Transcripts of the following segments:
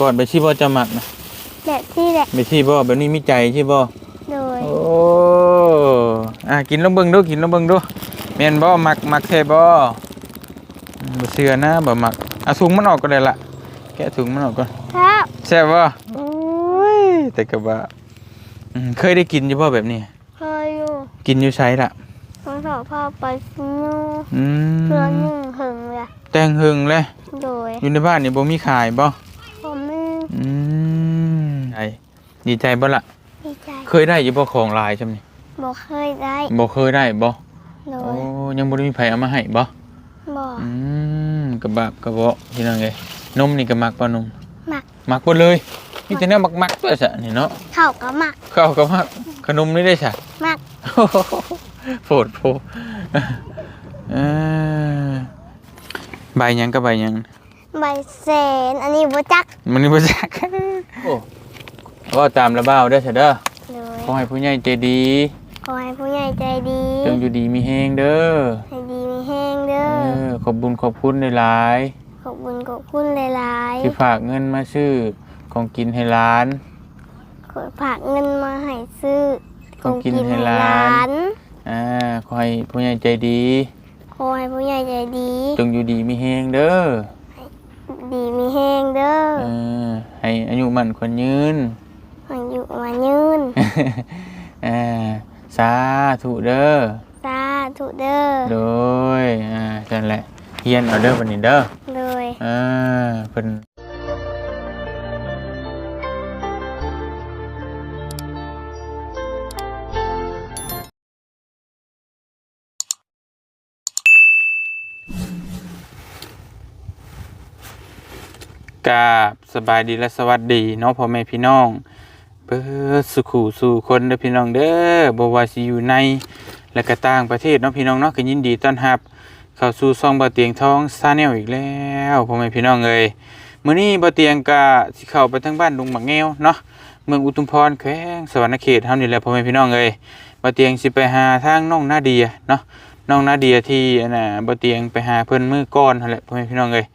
ก่อนไปที่บ่จะหมักนะแบบที่แหละไปที่บ่แบบนี้มีใจใช่บ่โดยโอ้อะกินลองเบิ่งดูกินลองเบิ่งดูแม่นบ่หมักหมักแท้บ่อืมบ่เชื่อนะบ่หมักเอาถุงมันออกก็ได้ละแกะถุงมันออกก่อนครับแซ่บบ่โอ้ยแต่ก็ว่าอืมเคยได้กินอยู่บ่แบบนี้เคยอยู่กินอยู่ไสล่ะทั้งสองพ่อไปฟิโน่อืมเพื่อนหนึ่งหึงเลยแตงหึงเลยโดยอยู่ในบ้านนี่บ่มีขายบ่ผมไม่ อืมไอ้ดีใจบ่ล่ะ ดีใจเคยได้อยู่บ่ของหลายจำนี่บอกเคยได้บ่เคยได้บ่โดโอ้ยยังบ่ได้มีไผเอามาให้บ่บอกอืมกระบะกระเบาะพี่น้องเอ้ยนมนี่ก็มักบ่นมหมักมักหมดเลยมีแต่แนวมักๆตัวซะนี่เนาะเข้ากับหมักข้าวก็มักขนมนี่ได้ซะ หมักโฟดโพเออใบหยังกับใบหยัง ใบแสนอันนี้บัจักมันนี่บ่จักโอ้ว่าตามระเบ้าเด้อซะเด้อโดยขอให้ผู้ใหญ่ใจดีขอให้ผู้ใหญ่ใจดีจงอยู่ดีมีแฮงเด้อให้ดีมีแห้งเด้เอออขอบบุญขอบคุณหลายขอบคุณขอบคุณหลายๆที่ฝากเงินมาซื้อของกินให้ร้าน ๆขอฝากเงินมาให้ซื้อของกินให้หลาน อ่าขอให้ผู้ใหญ่ใจดี ขอให้ผู้ใหญ่ใจดี จงอยู่ดีมีแฮงเด้อ ดีมีแห้งเด้อเออให้อายุมันคนยืนให้อยู่มายืนอ่าสาธุเด้อสาธุเด้อโดยอ่าจันแหละเฮียนเอาเด้อบันนี้เด้อเลยอ่าเพิ่น กราบสบายดีและสวัสดีเนาะพ่อแม่พี่น้องเปิดสุขูสู่คนเด้อพี่น้องเด้อบ่ว่าสิอยู่ในและก็ต่างประเทศเนาะพี่น้องเนาะก็ยินดีต้อนรับ เข้าสู่ซองบ่เตียงทองซาแนลอีกแล้วพ่อแม่พี่น้องเอ้ยมื้อนี้บ่เตียงก็สิเข้าไปทางบ้านดงบักแงวเนาะเมืองอุทุมพรแขวงสวรรณเขตเฮานี่แหละพ่อแม่พี่น้องเอ้ยบ่เตียงสิไปหาทางน้องนาเดียเนาะน้องนาเดียที่อันน่ะบ่เตียงไปหาเพิ่นมื้อก่อนนั่นแหละพ่อแม่พี่น้องเอ้ย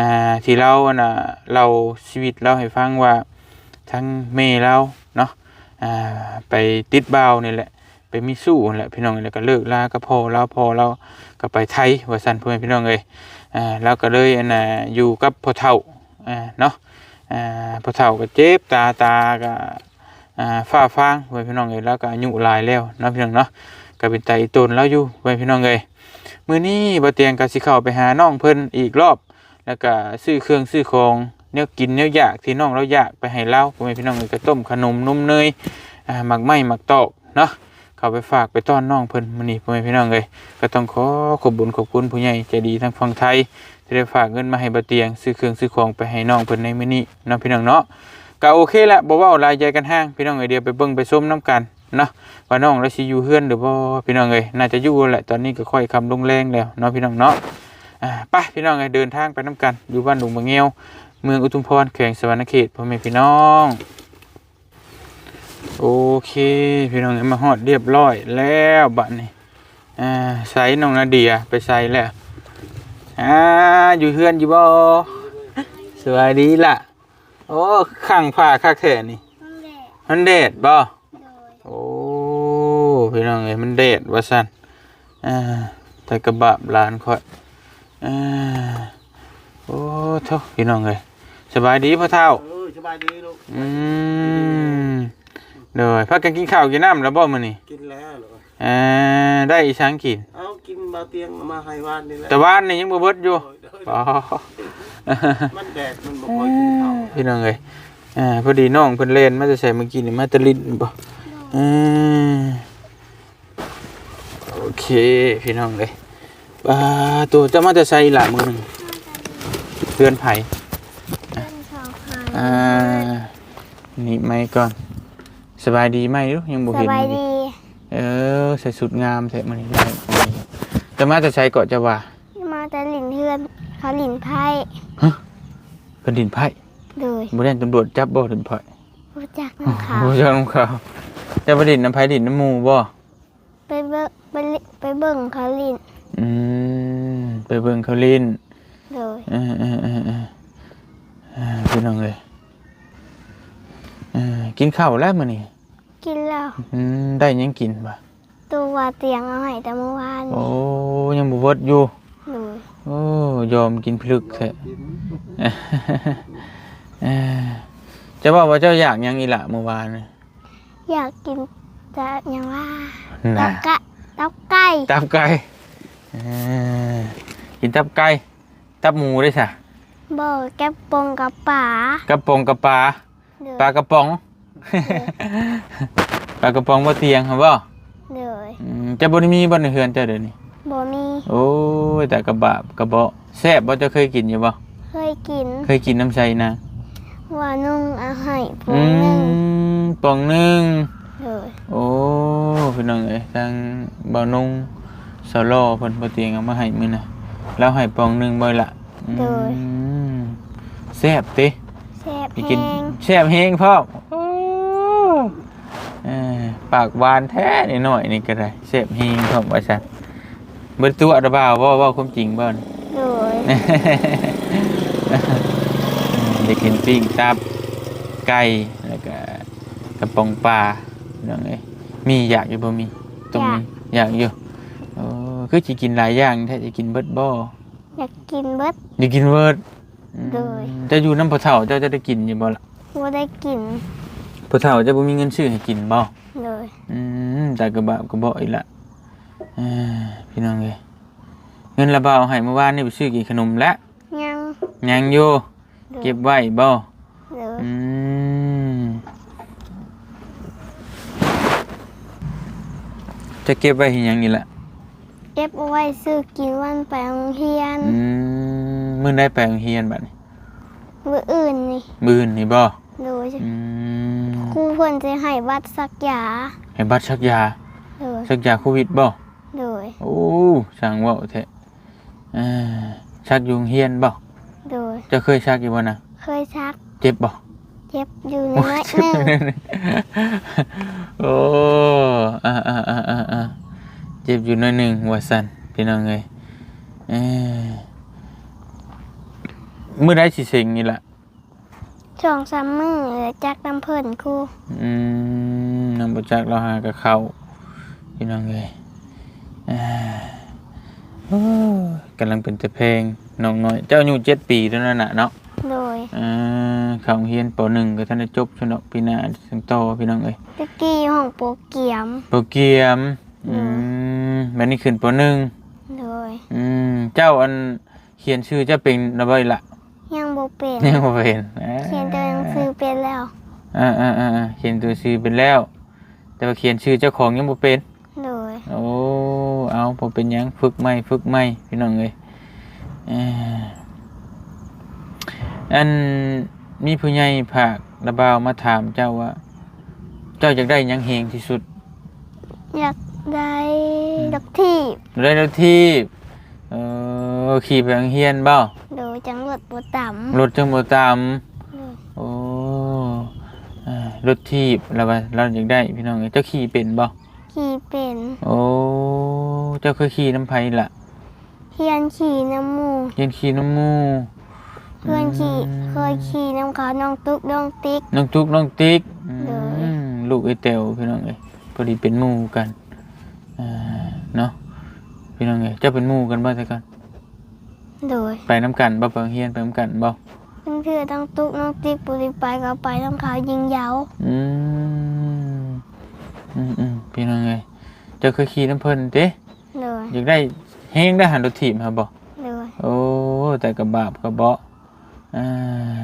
อ่าที่เราอันน่ะเราชีวิตเราให้ฟังว่าทั้งแม่เราเนาะอ่าไปติดบ่าวนี่แหละไปมีสู้แหละพี่น้องแล้วก็เลิกลากับพ่อเราพ่อเราก็ไปไทยว่าสันเพื่อนพี่น้องเลยอ่าแล้วก็เลยอันน่ะอยู่กับพ่อเฒ่าอ่าเนาะอ่าพ่อเฒ่าก็เจ็บตาตาก็อ่าฝ้าฟางเพื่อนพี่น้องเลยแล้วก็อายุหลายแล้วเนาะพี่น้องเนาะก็เป็นไตตนแล้วอยู่เพื่อนพี่น้องเลยมื้อนี้บ่เตียงก็สิเข้าไปหาน้องเพิ่นอีกรอบ แล้วก็ซื้อเครื่องซื้อของแนวกินแนวอยากที่น้องเราอยากไปให้เราพ่อนพี่น้องเลยก็ต้มขนมนมเนยหมักไหมหมักตอกเนาะเขาไปฝากไปต้อนน้องเพิ่นมื้อนี้พ่อนพี่น้องเลยก็ต้องขอขอบบุญขอบคุณผู้ใหญ่ใจดีทางฝั่งไทยที่ได้ฝากเงินมาให้บะเตียงซื้อเครื่องซื้อของไปให้น้องเพิ่นในมื้อนี้เนาะพี่น้องเนาะก็โอเคละบ่เว้าลายใจกันห้างพี่น้องเอ้ยเดี๋ยวไปเบิ่งไปชมน้กันเนาะว่าน้องเราสิอยู่เฮือนหรือบ่พี่น้องเอ้ยน่าจะอยู่แหละตอนนี้ก็ค่อยคำลงแรงแล้วเนาะพี่น้องเนาะ ไปพี่น้องเอ้ยเดินทางไปน้กันอยู่บ้านหลวงบางเงียวเมืองอุทุมพรแขวงสวรรณเขตพ่อแม่พี่น้อง โอเค พี่น้องมาฮอดเรียบร้อยแล้วบัดนี้อ่ใส่น้องนาเดียไปใส่แล้วอ่าอยู่เฮือนอยู่บ่สวัสดีล่ะ โอ้ข้างผ้าคักแท้นี่มันเดดบ่โอ้พี่น้องเอ้ยมันเดดว่าซั่นอ่าแต่กระบะหลานค่อย อ่าโอ้โทพี่น้องเอ้ยสบายดีพ่อเฒ่าเออสบายดีลูกอืมเด้อพักกันกินข้าวกินน้ำแล้วบ่มื้อนี้กินแล้วเหรออ่าได้อีช้างกินเอากินบาเตียงเอามาให้วานนี่แหละแต่ว่านนี่ยังบ่เบิดอยู่โดยอ๋อมันแดดมันบ่ค่อยกินข้าวพี่น้องเอ้ยอ่าพอดีน้องเพิ่นเล่นมาจะใส่เมื่อกี้นี่มาแตะลินบ่อืมโอเคพี่น้องเอ้ย อ่าตัวจะมาจะใส่ละมือหนึงเตือนไผเป็นสองหางอ่านี่ไม่ก่อน สบายดีไหมลูกยังบ่สเห็นบายเลยดีเออใส่สุดงามใส่มื้อนี้ได้จะมาจะใส่เกาะจะว่ามาแต่หลินเทือนเขาหลินไพ่เพิ่นดินไผโดยบ่ได้ตำรวจจับบ่ดินไผรู้จักน้ำขาวโอ้ยน้ำขาวจะไปดินน้ำไผ่ดินน้ำหมูบ่ไปเบิ่งไปลิไปเบิ่งเขาหลิน อืมไปเบิ่งเขาเล่นโดยเออเออเออเออเออพี่น้องเลยออกินข้าวแล้วมื้อนี้กินแล้วอืมได้หยังกินบ่ตัวเตียงเอาให้แต่เมื่อวานโอ้ยังบ่เบิดอยู่หนูโอ้ยอมกินพลึกแท้เอ้อจะบอกว่าเจ้าอยากหยังอีหละเมื่อวานน่ะอยากกินแต่ยังว่าตัน่ะบไก่ตับไก่ตับไก่เอ้อ กินตับไก่ตับหมูได้ซะบ่แก้ปงกับป๋ากระป๋องกระปลาเด้อปลากระป๋องปลากระป๋องบ่เตียงครับบ่เด้ออืมจะบ่ได้มีบ่ในเฮือนเจ้าเดี๋ยวนี้บ่มีโอ้ยแต่กระบะกระเบาะแซ่บบ่เจะเคยกินอยู่บ่เคยกิน เคยกินน้ำใสนะว่านุ่งเอาให้ปอืงหนึงมปองหนึงเด้อโอ้พี่น้องเอ้ยทางบ่าวนง สโลอเพิ่นบ่เตียงเอามาให้มื้อน่ะแล้วให้ปองหนึงบ่ล่ะอืมแซ่บติแซ่บไปกินแห้งแซ่บเฮงพ่อมโอ้เออปากหวานแท้นิดหน่อยนี่ก็ได้แซ่บเฮงพ่อมว่าซั่นเบิดตัวระบ่าวบ่เว้าความจริงบ่นเด้อเด็กกินปิ้งตับไก่แล้วก็กระป๋องปลาเรื่องไอ้มีอยากอยู่บ่มีตรงนี้อยากอยู่โอ้ คือสิกินหลายอย่างแท้จะกินเบิดบ่อยากกินเบิด อยากกินเบิดอืมเลยจะอยู่น้ำพ่อเฒ่าเจ้าจะได้กินอยู่บ่ล่ะบ่ได้กินพ่อเฒ่าจะบ่มีเงินซื้อให้กินบ่เลยอืมแต่กระบะกระบอกอีกละเอ้ยพี่น้องเอ้ยเงินระบาวให้เมื่อวานนี่ไปซื้อกินขนมแล้วยังยังอยู่ด้อเก็บไว้บ่เด้ออืมจะเก็บไว้เห็นยังนี่ละเก็บเอาไว้ซื้อกินวันไปโรงเรียน อืมมื้อได้ไปโรงเรียนบัดนี้มื้ออื่นนี่มื้อนี่บ่โดยอืมครูเพิ่นจะให้บัตรสักยาให้บัตรชักยาโดยชักยาโควิดบ่โดยโอ้ช่างเว้าแท้อ่าชักอยุงเฮียนบ่โดย เจะเคยชักอยู่บ่นะเคยชักเจ็บบ่ เจ็บอยู่โอ้น้อยเจ็หบนึงโอ้อ่าอ่าอ่าอ่าอ่าเจ็บอยู่หน้อยหนึ่งว่าสันพี่น้องเอ้ยเอ้ยมื้อใดสิเซ็งนี่ล่ะสองสามมื้อแล้วจักน้ำเพิ่นครูอืมนำบ่จักเราหากับเขาพี่น้องเอ้ยอ่าโอ้ยกำลังเป็นแต่เพลงน้องน้อย เจ้าอายุ7ปีเท่านั้นน่ะเนาะโดยอ่าเข้าโรงเรียนป .1 ก็ท่านได้จบชนกปีหน้าถึงโตพี่น้องเอ้ยตะกี้ห้องโปรเกียมโปรเกียมอืมแบบนี้ขึ้นปหนึ่งโดย อืมเจ้าอันเขียนชื่อเจ้าเป็นระเบิดละยังบ่เป็น ยังบ่เป็นอ่าเขียนตัวหนังสือเป็นแล้ว อ่าอ่าอ่าอ่าเขียนตัวชื่อเป็นแล้ว แต่ว่าเขียนชื่อเจ้าของยังบ่เป็น โดย โอ้ เอาบ่เป็นหยังฝึกใหม่ฝึกใหม่พี่น้องเอ้ยเอ่ออันมีผู้ใหญ่ภาคระบาวมาถามเจ้าว่า เจ้าอยากได้หยังเฮงที่สุด อยาก ได้ดอกที่ได้แล้วที่เออขี่ไปโรงเรียนเบ้าโดยจังหวัดบ่ต่ำรถจังบ่ตามโดยโอ้อ่ารถทีบเราว่าเราอยากได้พี่น้องเอ้ยเจ้าขี่เป็นบ่ขี่เป็นโอ้เจ้าเคยขี่น้ำไผล่ะเฮียนขี่น้ำหมูเรียนขี่น้ำหมูเพื่อนขี่เคยขี่น้ำเขาน้องตุ๊กน้องติ๊ก น้องตุ๊กน้องติ๊กอืมเลยลูกไอ้เต๋วพี่น้องเอ้ยพอดีเป็นหมู่กันอ่า เนาะพี่น้องเอ้ยเจ้าเป็นหมู่กันบ่แต่กันโดยไปน้ำกันบ่ไปโรงเรียนไปน้ำกันบ่เพื่อนเพื่อนต้องตุ๊กน้องติ๊กปุริไปก็ไปน้ำเขายิงเหยาวอืมอืมอืมพี่น้องเอ้ยเจ้าเคยขี่น้ำเพิ่นเด้โดยอยากได้เฮงได้หันรถถีบครับบ่โดยโอ้แต่กระบาบกระเบาะอ่า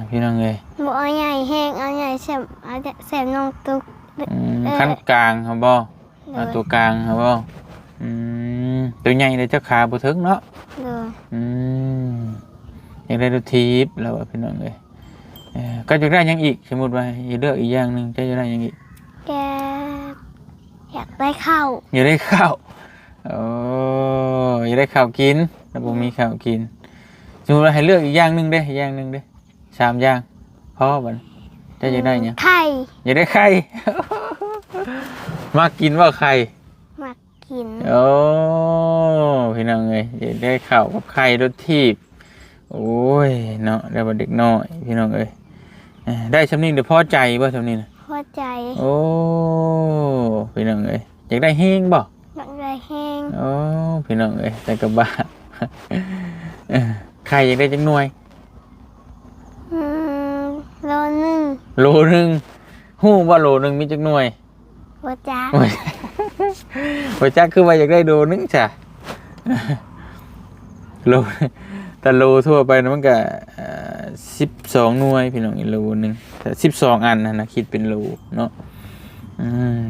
พี่น้องเอ้ยบ่เอาใหญ่แห้งเอาใหญ่แสบเอาแสบน้องตุ๊กอืมเอ่อขั้นกลางครับบ่โดเอายตัวกลางครับบ่อืม ตัวใหญ่เลยเจ้าขาบ่ถึงเนาะโดยอืมอยากได้รถถีบแล้วอะพี่น้องเอ้ยเอ่อก็อยากได้หยังอีกสมมุติว่าอย่าเลือกอีกอย่างหนึงจะอยากได้หยังอีก แกอยากได้ข้าวอยากได้ข้าวโอ้อยากได้ข้าวกินแล้วบ่มีข้าวกินสมมุติว่าให้เลือกอีกอย่างหนึงเด้อีกอย่างหนึงเด้สามอย่างพอบัดเจะอยากได้หยังไข่อยากได้ไข่ มากินว่าไข่มา กิน โอ้ พี่น้องเอ้ยอยากได้ข้าวกับไข่รสทีบโอ้ยเนาะได้บ่เด็กน้อยพี่น้องเอ้ยเอ้ยได้ชำนี้เดี๋ยวพอใจบ่ชำนี้นะพอใจ โอ้พี่น้องเอ้ยอยากได้เฮงบ่อยากได้แห้งโอ้พี่น้องเอ้ยแต่กับบาเออใครอยากได้จังหน่วยอืมโลหนึ่งโลหนึงฮู้ว่าโลหนึงมีจักหน่วยหัวจ้า โอ้ยโอ้ยจักคือว่าอยากได้โลหนึงจ้ะโลแต่โลทั่วไปนะมันก็สิบสองหน่วยพี่น้องอีกโลหนึงแต่สิบสองอันนะนะคิดเป็นโลเนาะอืม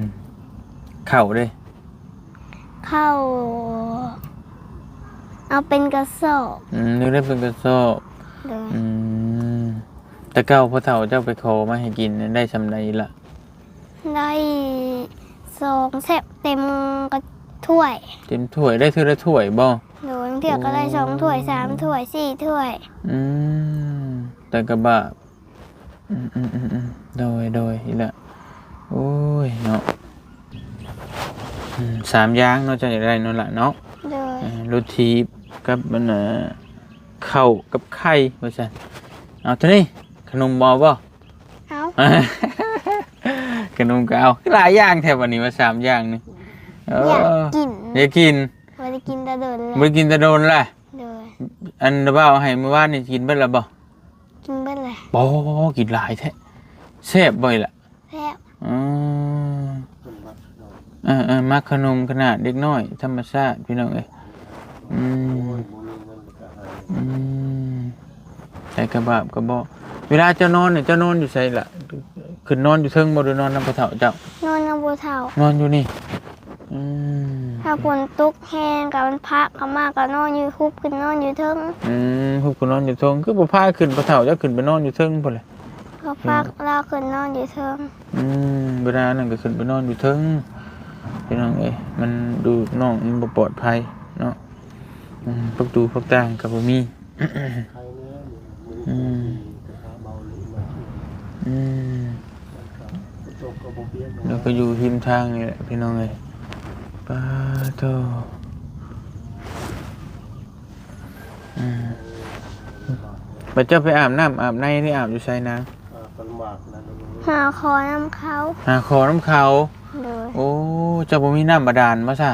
เข่าเด้เข้าเอาเป็นกระสอบอืมนึกได้เป็นกระสอบเลยอืมแต่เก้าพ่อเฒ่าเจ้าไปขอมาให้กินได้ชำใดละได้ สองเซบเต็มกระถ้วยเต็มถ้วยได้เท่าละถ้วยบ่โดยเที่ยวก็ได้สองถ้วยสามถ้วยสี่ถ้วย อืมแต่กระบะอืมอืมอืมอืมโดยโดยอีละโอ้ยเนาะอืมสามอย่างเนาะจะได้นั่นละเนาะโดย เอ่อรถทีบกับมันน่ะข้าวกับไข่ว่าซั่นเอาเท่านี้ขนมบ่บ่ เอา ขนมก็เอาหลายอย่างแถววันนี้มาสามอย่างนี่เออยากอกินอยากกินวันได้กินแตะโดนเลบ่ยกินแต่โดนล่ะ โดยอันระเบ้าให้เมื่อวานนี่กินเบิดแล้วบ่กินเบิ้ลเลยบ่กินหลายแท้แซ่บบ่อยล่ะแซ่บอืมเออเออมักขนมขนาดเด็กน้อย ธรรมชาติพี่น้องเอ้ยอืมอืมใส่กระบาบกระบอกเวลาเจ้านอนเนี่ยเจ้านอนอยู่ใส่ล่ะ ขึ้นนอนอยู่เทิงบ่หรือนอนนำพระเฒ่าเจ้านอนกับบัวเทานอนอยู่นี่อืมถ้าฝนตุกแห้งกับมันพักก็มากก็นอนอยู่คุบขึ้นนอนอยู่เทิงอืมพวกคุณนอนอยู่เทิงคือบ่พาขึ้นพระเฒ่าเจ้าขึ้นไปนอนอยู่เทิงพุ่นแหละก็พักเราขึ้นนอนอยู่เทิงอืมเวลานั้นก็ขึ้นไปนอนอยู่เทิงพี่น้องเอ้ยมันดูน้องมันบ่ปลอดภัยเนาะอืมพวกดูพวกต่างก็บ่มี ใครเนี้ยมืออืมไปหาเบาหรือมาอืมจบกับโบเบียน แล้วก็อยู่ริมทางนี่แหละพี่น้องเอ้ยปาโตอืมบัดเจ้าไปอาบน้ำอาบในที่อาบอยู่ไสนะปนหมากนั่นนี่หาคอน้ำเขาหาขอน้ำเขาโดยโอ้เจ้าบ่มีน้ำบาดาลมาซะ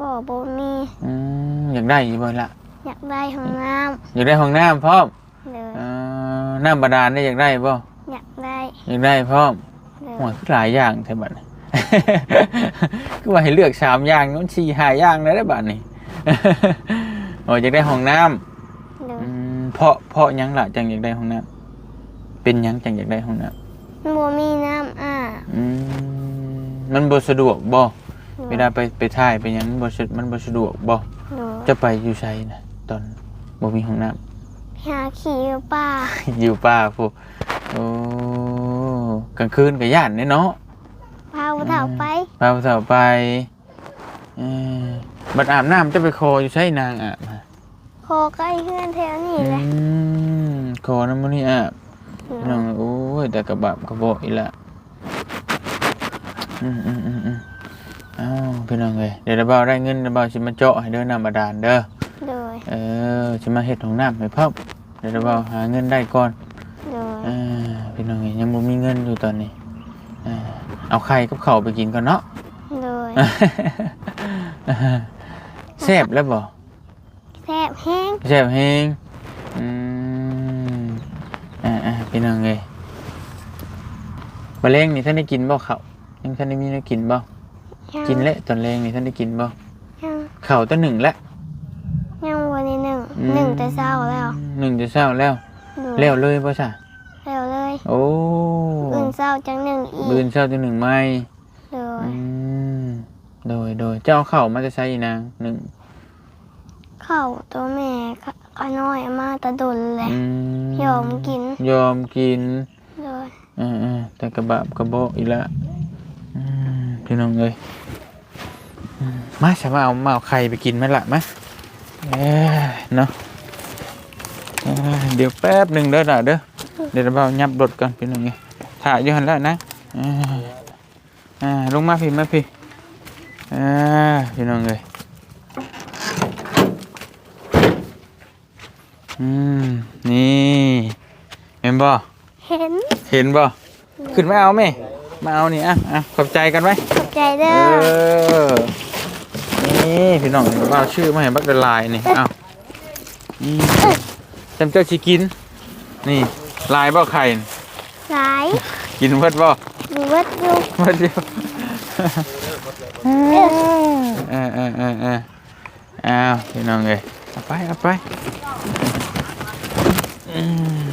บ่บ่มีอืมอยากได้อยู่บ่ล่ะอยากได้ห้องน้อยากได้ห้องน้ำพร้อมำเลยเอ่อน้ำบาดาลได้อยากได้บ่อยากได้อยากได้พร้อม เลยโอ้ยหลายอย่างแท้บัดนี้ก็ว่าให้เลือกสามอย่างนู้นสี่ห้าอย่างแล้วได้บัดนี้โอ้ยอยากได้ห้องน้ำเลยอืมเพราะเพราะหยังล่ะจังอยากได้ห้องน้ำเป็นหยังจังอยากได้ห้องน้บ่มีน้ำอาบำอืมมันบ่สะดวกบ่โดยเวลาไปไปถ่ายไปหยังบ่สะมันบ่สะดวกบ่โดยจะไปอยู่ไสนะตอนบ่มีห้องน้ำ หาขี่อยู่ป่า อยู่ป่าพูโอ้ กลางคืนก็ย่านเนาะพาบัวเทาไปพาผู้สาวไปเออบัดอาบน้ำจะไปคออยู่ใช่นางอาบฮะคอใกล้เฮือนแถวนี้อืเลยมคอน้ำมันนี่อาบน้องโอ้ยแต่กระบะกระบอกอีกละอืมอืมอืมอืมอ้าวพี่น้องเลยเดี๋ยวเราเบาได้เงินเราเบาชิมาเจาะให้เด้อน้ำบาดาลเด้อโดยเออชิมาเฮ็ดของน้ำให้พ่อมเดี๋ยวเราเบาหาเงินได้ก่อนโดยเออพี่น้องเอ้ยยังบ่มีเงินอยู่ตอนนี้เออเอาไข่กับข้าวไปกินก่อนเนาะ โดยแซ่บแล้วบ่แซ่บแห้งแซ่บแฮงอืมอ่าๆพี่น้องเอ้ยมะเร็งนี่ท่านได้กินบ่ข้าวยังท่านได้มีได้กินบ่ยังกินแล้วตอนแรงนี่ท่านได้กินบ่ยังข้าวตัวหนึ่งแล้วยังวันนี้หนึ่งอืม หนึ่งแต่เช้าแล้วหนึ่งจะเช้าแล้ว โดยแล้วเลยบ่ซะแล้วเลย โอ้อื่นเช้าจังหนึ่งอีบืนกเช้าตัวหนึ่งไหมโดยอืมโดยโดยเจ้าเอาข้าวมาจะใช้อีนางหนึ่งเข้าตัวแม่ขขน้อยอามาตะดนเลย อืยอมกิน ยอมกิน โดยเออเออแต่กระบะกระโบะอีกและอืมพี่น้องเอ้ยอืมมาฉันมาเอามาเอาไข่ไปกินไหมล่ะมาเอ้ยเนาะเอ้ยเดี๋ยวแป๊บหนึ่งเด้อล่ะเด้อ เดี๋ยวเรายับรถก่อนพี่น้องเอ้ยถ่ายอยู่หันแล้วนะอ่าอ่าลงมาพี่มาพี่อ่าพี่น้องเอ้ยอืมนี่เห็นบ่เห็นเห็นบ่ขึ้นไม่เอาไหมมาเอานี่อะอะขอบใจกันไว้ขอบใจเอเด้ออนี่พี่น้องว่าเอาชื่อมาให้บักเดลายนี่เอานี่จำเจ้าชิกิน นี่ ลายบ่ไข่นี่สายกินเบิดบ่หรือว่าอยู่เบิดเดียวเออเออเออเอออ้าวพี่น้องเอ้ยเอาไปเอาไปอืม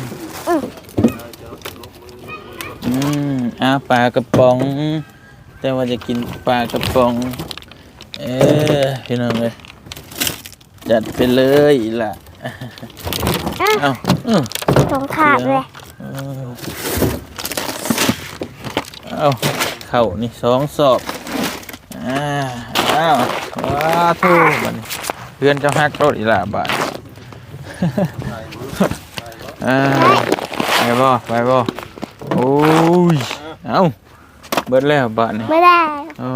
อืมอ้าวปลากระป๋อง แต่ว่าจะกินปลากระป๋อง เออพี่น้องเลยจัดไปเลยล่ะอะเอ้าอื มสองถาดเลยเออเอาเข่านี่สองสอบอ่าอ้าวว้าทูมันเพื่อนเจ้าฮักรถอีหล่ะบาทอ่าไปบ่ไปบ่โอ้ยเอ้าเบิดแล้วบาทนี่ไม่ได้อ๋อ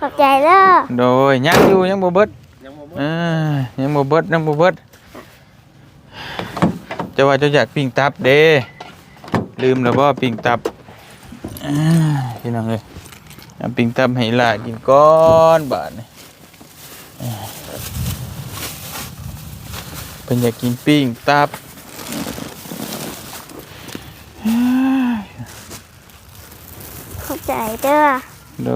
ขอบใจเด้อโดยยังอยู่ยังบ่เบิดยังบ่หมดเอ่ายังบ่เบิดยังบ่ เบิดจะว่าเจะอยากปิ้งตับเด้ลืมแล้วบ่ปิ้งตับอ่าพี่น้องเอ้ยเอาปิ้งตับให้หลานกินก่อนบาดนี้อ่าเพิ่นอยากกินปิ้งตับขอบใจเด้อโด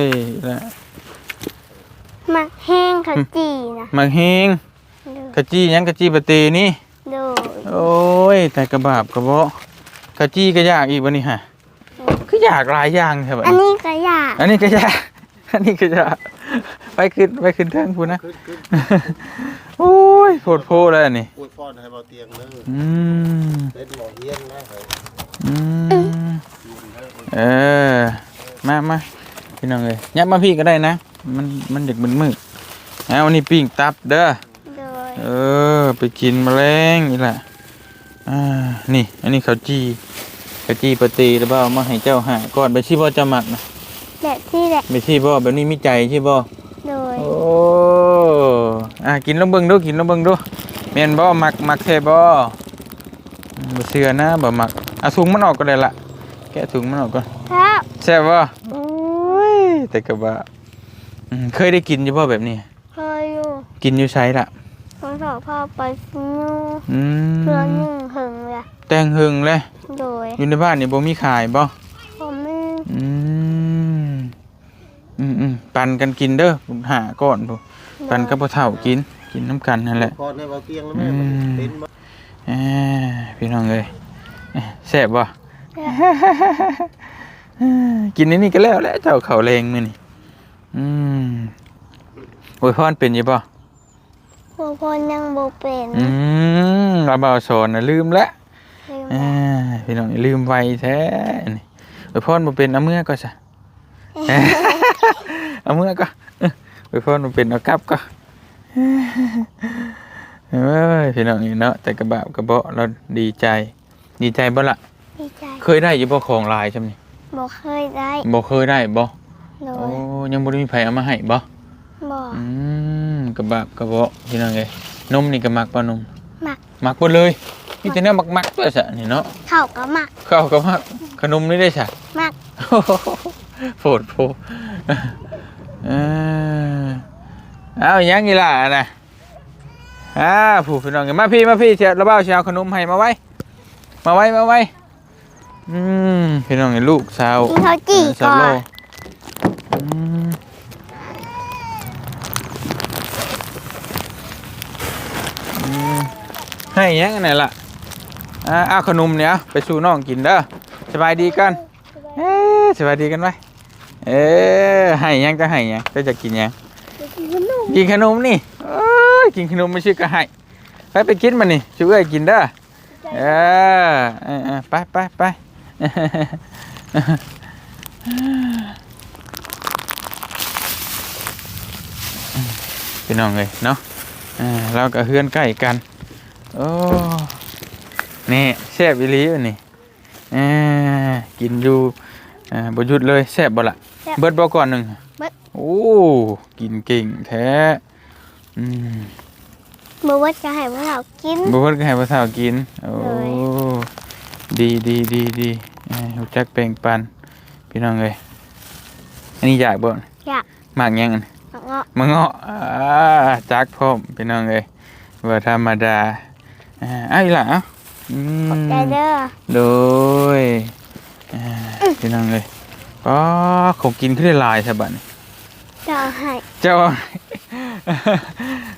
ยละหมักแห้งขาวจีนะมักเฮงเด้อกะจี้หยังกะจี้ปะเตนี่เด้อ โอ้ยแต่กระบาบกระเบาะกะจี้ก็ยากอีกวันนี้ฮะคืออยากหลายอย่างใช่ปะอันนี้ก็อยาก อันนี้ก็ยากอันนี้ก็ยากไปขึ้นไปขึ้นเทิงพูนนะขึ้นขึ้นโอ้ยโคตรโพแล้วอันนี่อวยพรให้เบาเตียงเด้ออืมเป็นหมอเฮียนนะเฮ้ยอืมเออมามาพี่น้องเลยยับมาพี่ก็ได้นะ มันมันเด็กมันมืดเอาอันนี้ปิ้งตับเด้อโดยเออ ไปกินแมลงนี่แหละ อ่า นี่ อันนี้เขาวจีเขาวจีปฏิหรือเปล่าเอามาให้เจ้าหาก่อนไปที่บ่จะหมักนะแบบที่แหละไปที่บ่แบบนี้มีใจที่บ่โดยโอ้อะกินลองเบิ่งดูกินลองเบิ่งดูแม่นบ่หมักหมักแท้บ่อืมบ่เชื่อนะบ่หมักเอาถุงมันออกก็ได้ละแกะถุงมันออกก่อนครับแซ่บบ่โอ้ยแต่ก็ว่าอืมเคยได้กินอยู่บ่แบบนี้เคยอยู่กินอยู่ไสล่ะ ทั้งสองพ่อไปฟิวอืมเพื่อนหนึ่งหึงเลยแตงหึงเลยโดยอยู่ในบ้านนี่บ่มีขายบ่ผมไม่อืมอืมอืมปั่นกันกินเด้อหาก่อนดูปั่นกับพ่อเฒ่ากินกินน้ำกันนั่นแหละพรให้เบาเตียงแล้วแม่มันเป็นบ่เอ้ยพี่น้องเอ้ยเอ้ยแซ่บบ่ กินอันนี้ก็แล้วแหละเจ้าเขาวแรงมื้อนี่อืมโอ้ยพรเป็นอยู่บ่ หัวพนยังโบเป็นอืมเราเบาสอนน่ะลืมแล้วลืมเอ้แล้วยพี่น้องลืมไวแท้นี่โอ้ยพรบ่เป็นเอาเมื่อก็ซะเอาเมื่อก็เออไปพ่อหนูเป็นเอากลับก็เอ้ยพี่น้องนี่เนาะแต่กระบะกระเบาะเราดีใจ ดีใจบ่ละดีใจเคยได้อยู่บ่ของลายใช่ไหมบอกเคยได้บ่เคยได้บ่โดโอ้ยยังบ่ได้มีไผเอามาให้บ่บอกอืม กระบะกระเบาะพี่น้องเอ้ยนมนี่ก็มักบ่นมหมักมักหมดเลยมีแต่แนวมักๆด้วยซะนี่เนาะข้าวก็หมักข้าวก็มักขนมนี่ได้ซะหมักโผดโผเออเอาอยังอีล่ะนะอ่าผู้พี่น้องกันมาพี่มาพี่เชียวระเบ้าเชียวขนมให้มาไว้ มาไว้มาไว้อืมพี่น้องกันลูกสาวกินข้าวจี่เสาวก่อโล น อืมอืม ให้อยังไงล่ะอ่าเอาขนมเนี่ยไปสู่น้องกินเด้อสบายดีกันเอ๊ะสวัสดีกันไหมเอ๊ะให้หยังก็ให้หยังก็จะกินหยังกินขนมกินขนมนี่เอ้ยกินขนมไม่ชื่อก็ให้ไปไปกินมานี่ช่วยกินเด้อเออเออเออไปไปไปพี่น้องเลยเนาะอ่าเราก็เฮือนใกล้กัน โอ้นี่แซ่บอีหลีวะนี่อ่ากินอยู่อ่าบหยุดเลยแซ่บบ่ละเบิดบ่ก่อนหนึ่งโอ้กินเก่งแท้อืมบอกว่าจะให้พวกเรากินบ่เบิดก็ให้พ่อสาวกินโอ้เลยดีดีดีดีอ่ารู้จักแบ่งปันพี่น้องเลยอันนี้อยากบ่อยากมากยังอันเงาะมะเงาะอ่าจักพร้อมพี่น้องเลยว่าธรรมดา อ่าเอ้ยล่ะเอ้าอืมใจเด้อโดยอ่าพี่น้องเลยก็ของกินขึ้นได้หลายใช่บัดนี้จะเอาให้เจ้า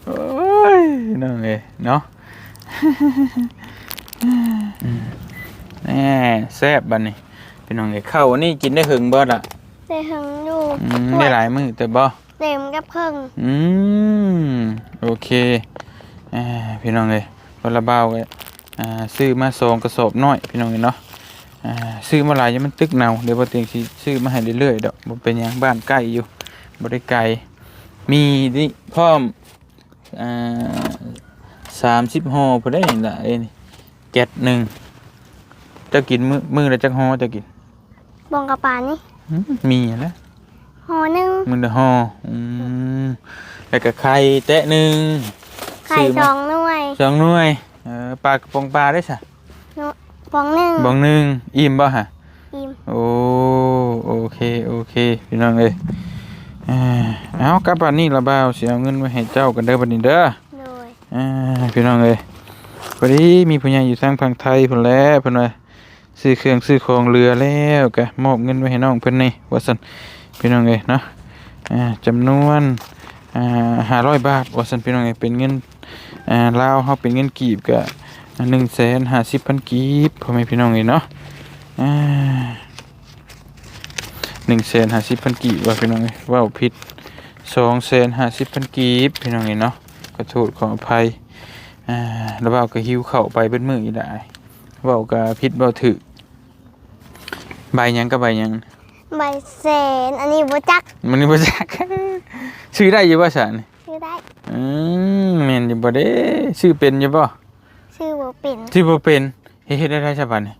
โอ้ยพี่น้องเลยเนาะอืมแน่แซ่บบัดนี้พี่น้องเลยข้าววันนี้กินได้หึงเบิดอะได้หึงอยู่อืมได้หลายมื้อแต่บ่ เต็มกับเพิ่ง อืม โอเคอ่าพี่น้องเลย คนละเบาเลยอ่าซื้อมาสองกระสอบน้อยพี่น้องเลยเนาะอ่าซื้อมาหลายอยังมันตึกเนาเดี๋ยวบ่เตียงสิซื้อมาให้เรื่อยๆดอกบ่เป็นหยังบ้านใกล้อยู่บ่ได้ไกลมีนี่พร้อมอ่าสามสิบห่อพอได้นี่ล่ะเอ้ยนี่แก๊สหนึ่งจะกินมือมือละจักห่อจะกินบองกระปานนี่อืมมีอยู่แล้วห่อหนึ่งมือละห่ออืมแล้วก็ไข่แตะหนึ่งไข่สองหน่วย สองหน่วยเออปลากระปองปลาได้สะฟองหนึ่งบองหนึ่งอิ่มบ่ฮะอิ่มโอ้โอเคโอเคพี่น้องเอ้ยเอ่อเอากลับบ้านนี่ละบ่าวสิเอาเงินไว้ให้เจ้ากันเด้อบัดนี้เด้อโดยอ่าพี่น้องเอ้ยพอดีมีผู้ใหญ่อยู่ทางฝั่งไทยพุ่นแหล้วเพิ่นว่าซื้อเครื่องซื้อของเรือแล้วก็มอบเงินไว้ให้น้องเพิ่นนี่ว่าซั่นพี่น้องเอ้ยเนาะอ่าจำนวนอ่า500บาทว่าซั่นพี่น้องเอ้ยเป็นเงิน อ่าลาวเฮาเป็นเงินกีบก็150,000กีบพ่อแม่พี่น้องเอ้ยเนาะอ่า150,000กีบว่าพี่น้องเอ้ยเว้าผิด250,000กีบพี่น้องเอ้ยเนาะขอโทษขออภัยอ่าแล้วเบาก็หิวเข่าวไปเบิ้มืออีได้เบาก็พิษเบาถือใบหยังก็ใบหยังใบเซนอันนี้บัจักมันนี่บ่จักชื่อได้อยู่บ่สัน ชื่อได้ อืมแม่นอยู่บ่เด้ชื่อเป็นอยู่บ่ชื่อบัเป็นชื่อบ่เป็นเฮ็ดได้ได้ซะบัดนี่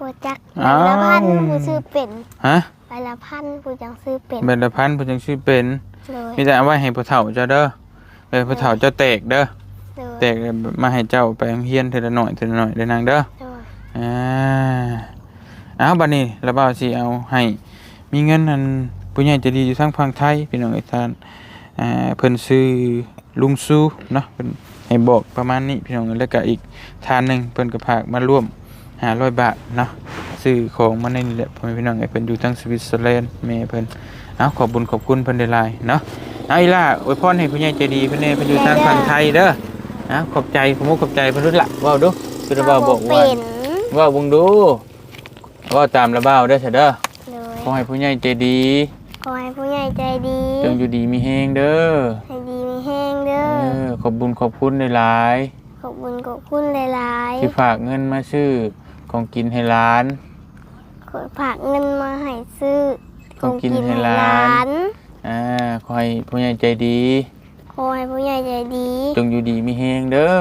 บัจักอ้าวใบละพันผู้ชื่อเป็นฮะใบละพันผู้จังชื่อเป็นเบญจพันธ์เพิ่นจังชื่อเป็นเลยมีแต่เอาไว้ให้พ่อเฒ่าเจ้าเด้อเอ้ยพ่อเฒ่าเจ้าแตกเด้อเลยแตกแล้วมาให้เจ้าไปโรงเรียนเทื่อละหน่อยเทื่อละหน่อยเด้อนางเด้อเลยอ่าเอาบัดนี้ระบาวสิเอาให้มีเงินอันผู้ใหญ่ใจะดีอยู่ทางฝั่งไทยพี่น้องไอ้ท่าน อ่าเพิ่นซื้อลุงซูเนาะเพิ่นให้บอกประมาณนี้พี่น้องแล้วก็อีกทานหนึงเพิ่นก็พากมาร่วม500บาทเนาะซื้อของมาในนี่แหละพ่อแม่พี่น้องไอ้เพิ่นอยู่ทางสวิตเซอร์แลนด์แม่เพิ่นเอาขอบบุญขอบคุณเพิ่นได้หลายเนาะเอาอีล่ะอวยพรให้ผู้ใหญ่ใจดีเพิ่นแน่เพิ่นอยู่ทางฝั่งไทยเด้อนะขอบใจขอบมุกขอบใจเพิ่นรุ่นละเว้าดูคือระบาวบอกว่าเป็นว่าบุงดูว่าตามระเบ้าได้อเถอะเด้อเลยขอให้ผู้ใหญ่ใจดีขอให้ผู้ใหญ่ใจดี จงอยู่ดีมีแฮงเด้อให้ดีมีแห้งเด้เออ อขอบบุญขอบคุณหลายขอบคุณขอบคุณหลายๆที่ฝากเงินมาซื้อของกินให้ร้าน ๆขอฝากเงินมาให้ซื้อของกินให้หลาน อ่าขอให้ผู้ใหญ่ใจดี ขอให้ผู้ใหญ่ใจดี จงอยู่ดีมีแฮงเด้อ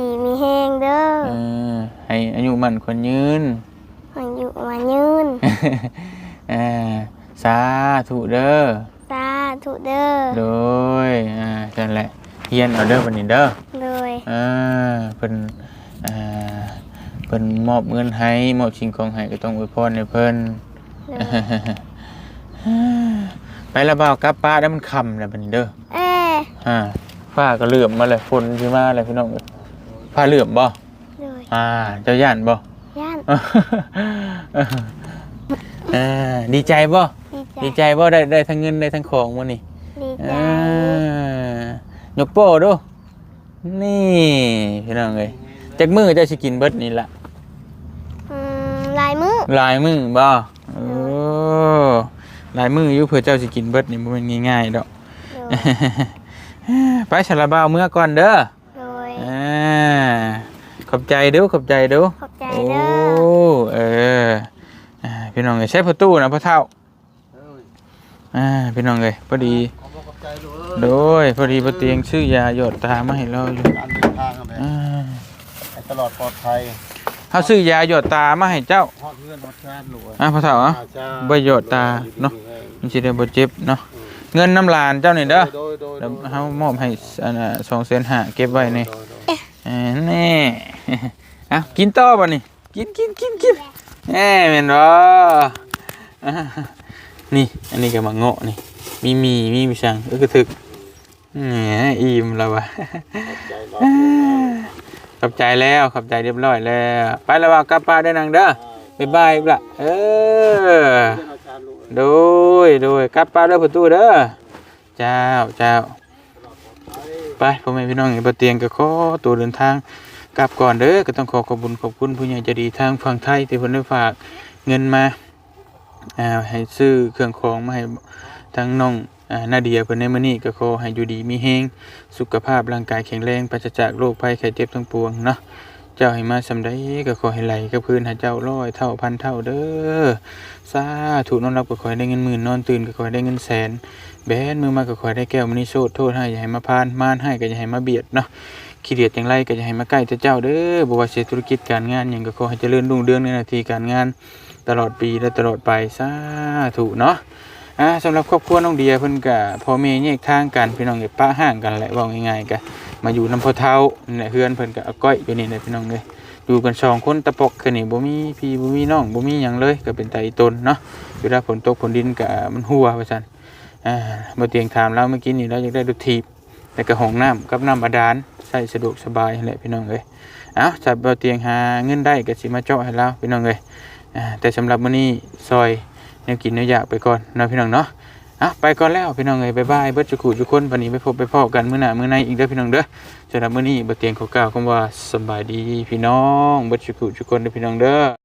ดีมีแห้งเด้อเออให้อายุมั่นคนยืนมันอยู่มายืน อ่า สาธุเด้อสาธุเด้อโดยอ่านั่นแหละเฮียนเอาเด้อวันนี้เด้อเลยอ่าเพิ่นอ่าเพิ่นมอบเงินให้มอบสิ่งของให้ก็ต้องอวยพรให้เพิ่นเลยไปและบ่าวกลับป้าได้วมันค่ำแล้วบัดนี้เด้อเอ๊ะอ่าฟ้าก็เหลื่อมมาเลยฝนสิมาเลยพี่น้องเอ้ยฟ้าเหลื่อมบ่เลยอ่าเจ้าย่านบ่ย่านเออดีใจบ่ ดีใจดีใจบ่ได้ได้ทั้งเงินได้ทั้งของมื้อนี้ดีใจอ่ายกโป้ดู นี่พี่น้องเอ้ยจักมื้อเจ้าสิกินเบิดนี่ล่ะ อืมลายมือหลายมือบ่โอ้หลายมืออยู่เพื่อเจ้าสิกินเบิดนี่บ่แม่นง่ายๆดอกเลยไปสาระบ่าวเมื่อก่อนเด้อเลยอ่าขอบใจเด้อขอบใจเด้อขอบใจโอ้เด้อเอออ่าพี่น้องเอ้ยใช้ประตูนะพ่อเฒ่า อ่าพี่น้องเอ้ยพอดีขอบคุณขอบใจลูกโดยพอดีบ่เตียงซื้อยาหยดตามาให้เราอยู่การเดินทางอะไรอ่าให้ตลอดปลอดภัยเฮาซื้อยาหยดตามาให้เจ้าฮอดเพื่อนฮอดชาติลูกอะพ่อเฒ่าอะบ่หยดตาเนาะมันสิได้บ่เจ็บเนาะเงินน้ำลานเจ้านี่เด้อโดยโดยแล้วเฮามอบให้อันน่ะ2,500เก็บไว้นี่โดยโดยอ่าแน่อะกินต่อบ่นี่กินกินกินกินแหมแม่นบ่อ่า นี่ อันนี้ก็มาเงาะนี่ มีมีมีมีช่างเออก็ถึกแหมอิ่มแล้ววะขอบใจแล้วขอบใจเรียบร้อยแล้ว ไปแล้วว่ากลับป้านเด้นางเด้อบ๊ายบายละเออโดยโดยกลับป้าเด้อประตูเด้อเจ้าเจ้าไปพ่อแม่พี่น้องอย่าบ่เตียงก็ขอตัวเดินทางกลับก่อนเด้อก็ต้องขอขอบคุญขอบคุณผู้ใหญ่ใจดีทางฝั่งไทยที่เพิ่นได้ฝากเงินมา อ่าให้ซื้อเครื่องของมาให้ทั้งน้องอ่านาเดียเพิ่นในมื้อนี้ก็ขอให้อยู่ดีมีแฮงสุขภาพร่างกายแข็งแรงปราศจากโรคภัยไข้เจ็บทั้งปวงเนาะเจ้าให้มาสำได้ก็ขอให้ไหลกับพื้นหาเจ้าร้อยเท่าพันเท่าเด้อสาธุนอนรับก็ขอให้ได้เงินหมื่นนอนตื่นก็ขอให้ได้เงินแสนแบนมือมาก็ขอให้ได้แก้วมณีโชดโทษให้อย่าให้มาพานมานให้ก็อย่าให้มาเบียดเนาะขี้เดียดอย่างไรก็อย่าให้มาใกล้เจ้าเด้อบ่ว่าสิธุรกิจการงานหยังก็ขอให้เจริญรุ่งเรืองในหน้าที่การงาน ตลอดปีและตลอดไปสาธุเนาะอ่าสำหรับครอบครัวน้องเดียเพิ่นก็พ่อแม่แยกทางกันพี่น้องเอ้ยปะห่างกันแหละว้าง่ายๆก็มาอยู่น้ำพอเฒ่านี่แหละเฮือนเพิ่นก็เอาก้อยอยู่นี่แหละพี่น้องเอ้ยอยู่กันสองคนตะปอกคือนี่บ่มีพี่บ่มีน้องบ่มีหยังเลยก็เป็นไตตนเนาะเวลาฝนตกฝนดินก็มันหัวว่าซั่นอ่าบ่เตียงถามแล้วเมื่อกี้นี่เราอยากได้รถถีบแล้วก็ห้องน้ำกับน้ำบาดาลใช้สะดวกสบายแหละพี่น้องเอ้ยเอ้าจับเบ่เตียงหาเงินได้ก็สิมาเจาะให้เราพี่น้องเอ้ย แต่สำหรับมื้อนี้ซอยแนวกินเนื้อยากไปก่อนเนาะพี่น้องเนาะอะไปก่อนแล้วพี่น้องเอ้ยบายบายเบิดจุกุทุกคนวันนี้ไปพบไปพอกันมื้อหน้ามื้อในอีกเด้อพี่น้องเด้อสำหรับมื้อนี้บ่เตียงขอกล่าวคำว่าสบายดีพี่น้องเบิดจุกุทุกคนเด้อพี่น้องเด้อ